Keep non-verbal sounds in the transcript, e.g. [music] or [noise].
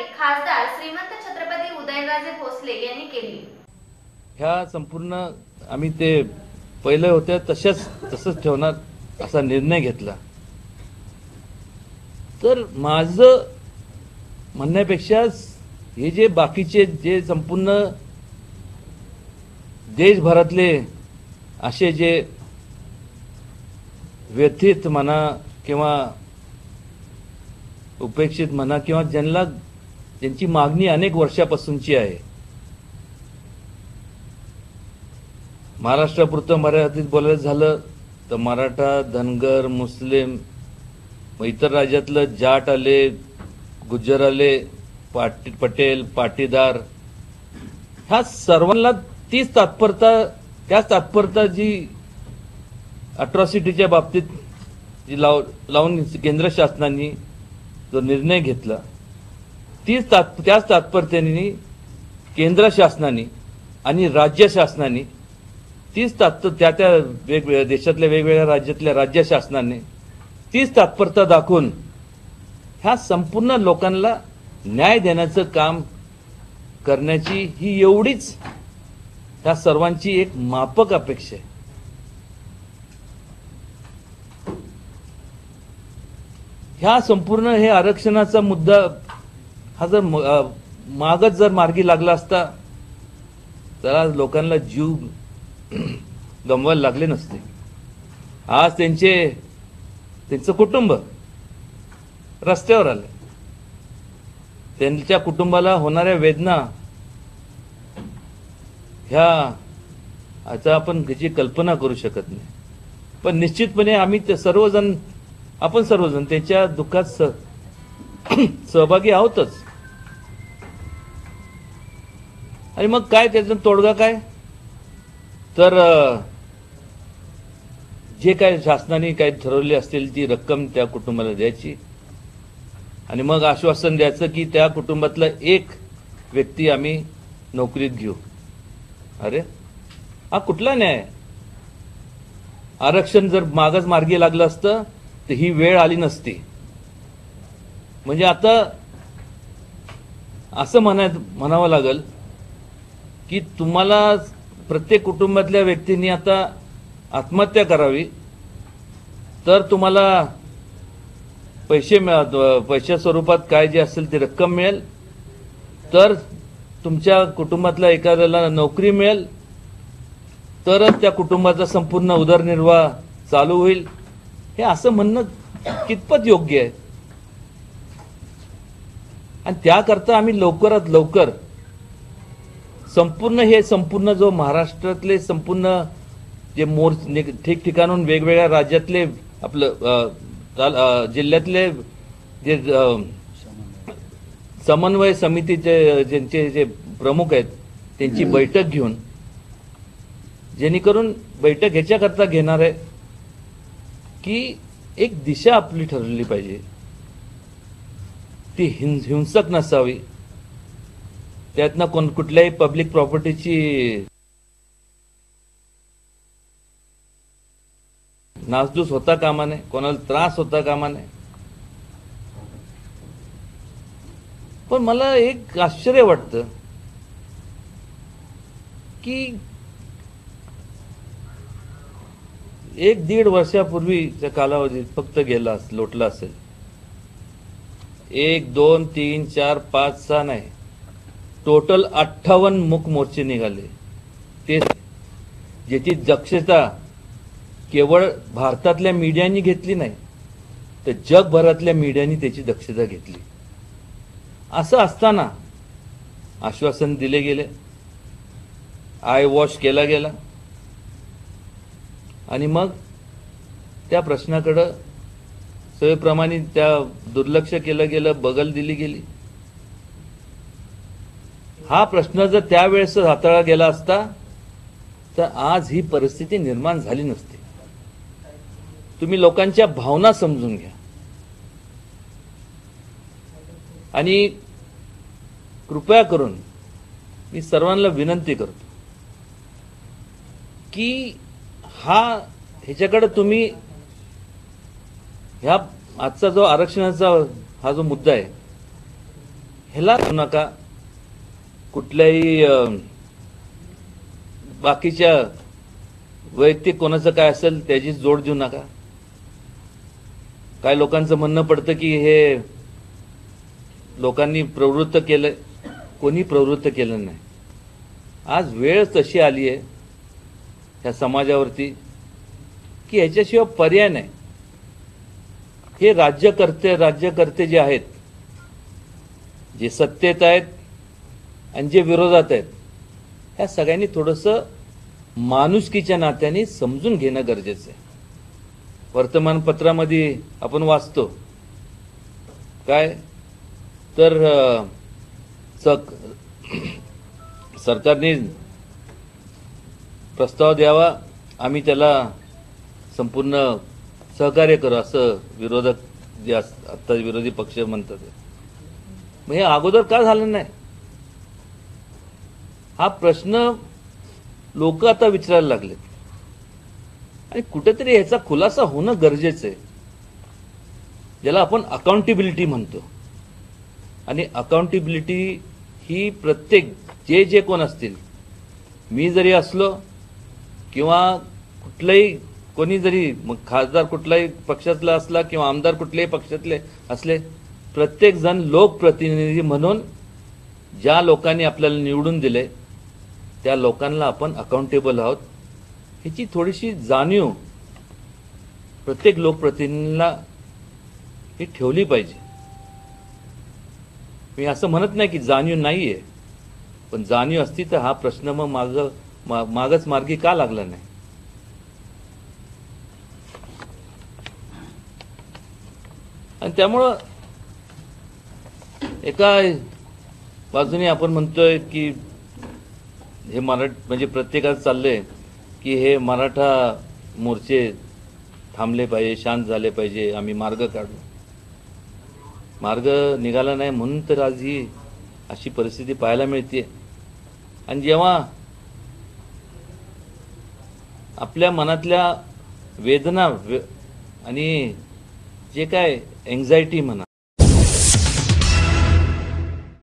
टीकाही खासदार श्रीमंत छत्रपती उदयनराजे भोसले यांनी केली. ह्या संपूर्ण आम्ही ते पहिले होत्या तशाच तसंच ठेवणार असा निर्णय घेतला. तर माझं म्हणण्यापेक्षा हे जे बाकीचे जे संपूर्ण देशभरातले असे जे व्यथित म्हणा किंवा उपेक्षित म्हणा किंवा ज्यांना ज्यांची मागणी अनेक वर्षापासूनची आहे. महाराष्ट्रापुरतं मराठीत बोलायचं झालं तर मराठा धनगर मुस्लिम मग इतर राज्यातलं जाट आले गुज्जर आले पाटी पटेल पाटीदार ह्या सर्वांना तीच तात्परता त्याच तात्परता जी अट्रॉसिटीच्या बाबतीत जी लाव लावून केंद्र शासनाने जो निर्णय घेतला तीच तात त्याच तात्पर्याने केंद्र शासनाने आणि राज्य शासनाने तीच तात्प त्या त्या वेगवेगळ्या देशातल्या वेगवेगळ्या राज्यातल्या राज्य शासनाने तीच तात्परता दाखवून ह्या संपूर्ण लोकांना न्याय देण्याचं काम करण्याची ही एवढीच ह्या सर्वांची एक मापक अपेक्षा आहे. ह्या संपूर्ण हे आरक्षणाचा मुद्दा हा जर म- मागच जर मार्गी लागला असता तर आज लोकांना जीव [clears throat] गमवायला लागले नसते. आज त्यांचे त्यांचं कुटुंब रस्त्यावर आलं त्यांच्या कुटुंबाला होणाऱ्या वेदना ह्या आता आपण त्याची कल्पना करू शकत नाही. पण निश्चितपणे आम्ही ते सर्वजण आपण सर्वजण त्याच्या दुःखात स- [clears throat] सहभागी आहोतच. आणि मग काय त्याचा तोडगा काय? तर जे काय शासनाने काही ठरवले असतील ती रक्कम त्या कुटुंबाला द्यायची. आणि मग आश्वासन द्यायचं की त्या कुटुंबातला एक व्यक्ती आम्ही नोकरीत घेऊ. अरे हा कुठला न्याय? आरक्षण जर मागच मार्गी लागलं असतं तर ही वेळ आली नसती. म्हणजे आता असं म्हणाय म्हणावं लागेल की तुम्हाला प्रत्येक कुटुंबातल्या व्यक्तींनी आता आत्महत्या करावी तर तुम्हाला पैसे मिळा पैशा स्वरूपात काय जे असेल ती रक्कम मिळेल तर तुमच्या कुटुंबातल्या एखाद्याला नोकरी मिळेल तरच त्या कुटुंबाचा संपूर्ण उदरनिर्वाह चालू होईल. हे असं म्हणणं कितपत योग्य आहे? आणि त्याकरता आम्ही लवकरात लवकर संपूर्ण हे संपूर्ण जो महाराष्ट्रातले संपूर्ण जे मोर ठिकठिकाणून वेगवेगळ्या राज्यातले आपलं जिल्ह्यातले जे समन्वय समितीचे ज्यांचे जे प्रमुख आहेत त्यांची बैठक घेऊन जेणेकरून बैठक ह्याच्याकरता घेणार आहे की एक दिशा आपली ठरवली पाहिजे. ती हिं हिंसक नसावी. त्यातनं कोण कुठल्याही पब्लिक प्रॉपर्टीची नासधूस होता कामा नये कोणाला त्रास होता कामा नये. पण मला एक आश्चर्य वाटतं की एक दीड वर्षापूर्वीच्या कालावधीत फक्त गेला लोटला असेल एक दोन तीन चार पाच सहा नाही. टोटल अठ्ठावन्न मुख मोर्चे निघाले. ते ज्याची दक्षता केवळ भारतातल्या मीडियानी घेतली नाही तर जगभरातल्या मीडियानी त्याची दक्षता घेतली. असं असताना आश्वासन दिले गेले आय वॉश केला गेला आणि मग त्या प्रश्नाकडं सोयीप्रमाणे त्या दुर्लक्ष केलं गेलं बगल दिली गेली. हा प्रश्न जर त्यावेळेस हाताळला गेला असता तर आज ही परिस्थिती निर्माण झाली नसती. तुम्ही लोकांच्या भावना समजून घ्या. आणि कृपया करून मी सर्वांना विनंती करतो की हा ह्याच्याकडे तुम्ही ह्या आजचा जो आरक्षणाचा हा जो मुद्दा आहे ह्याला नका. कुठल्याही बाकीच्या वैयक्तिक कोणाचं काय असेल त्याची जोड देऊ नका. काय लोकांचं म्हणणं पडतं की हे लोकांनी प्रवृत्त केलं कोणी प्रवृत्त केलं नाही. आज वेळ तशी आली आहे ह्या समाजावरती की ह्याच्याशिवाय पर्याय नाही. हे राज्यकर्ते राज्यकर्ते जे आहेत जे सत्तेत आहेत आणि जे विरोधात आहेत ह्या सगळ्यांनी थोडंसं माणुसकीच्या नात्याने समजून घेणं गरजेचं आहे. वर्तमानपत्रामध्ये आपण वाचतो काय? तर सक सरकारने प्रस्ताव द्यावा आम्ही त्याला संपूर्ण सहकार्य करू असं विरोधक जे अस- आता विरोधी पक्ष म्हणतात. मग हे अगोदर का झालं नाही? हा प्रश्न लोक आता विचारायला लागलेत आणि कुठेतरी ह्याचा खुलासा होणं गरजेचं आहे. ज्याला आपण अकाउंटेबिलिटी म्हणतो. आणि अकाउंटेबिलिटी ही प्रत्येक जे जे कोण असतील मी जरी असलो किंवा कुठलंही कोणी जरी मग खासदार कुठलाही पक्षातला असला किंवा आमदार कुठल्याही पक्षातले असले प्रत्येक जण लोकप्रतिनिधी म्हणून ज्या लोकांनी आपल्याला निवडून दिले त्या लोकांना आपण अकाउंटेबल आहोत ह्याची थोडीशी जाणीव प्रत्येक लोकप्रतिनिधींना ही ठेवली पाहिजे. मी असं म्हणत नाही की जाणीव नाही आहे पण जाणीव असती तर हा प्रश्न मग माग मा- मागच मार्गी का लागला नाही? आणि त्यामुळं एका बाजूने आपण म्हणतोय की हे मराठ म्हणजे प्रत्येकाचं चाललंय की हे मराठा मोर्चे थांबले पाहिजे शांत झाले पाहिजे आम्ही मार्ग काढू. मार्ग निघाला नाही म्हणून तर आज ही अशी परिस्थिती पाहायला मिळते आणि जेव्हा आपल्या मनातल्या वेदना वे- आणि जे काय एन्झायटी म्हणा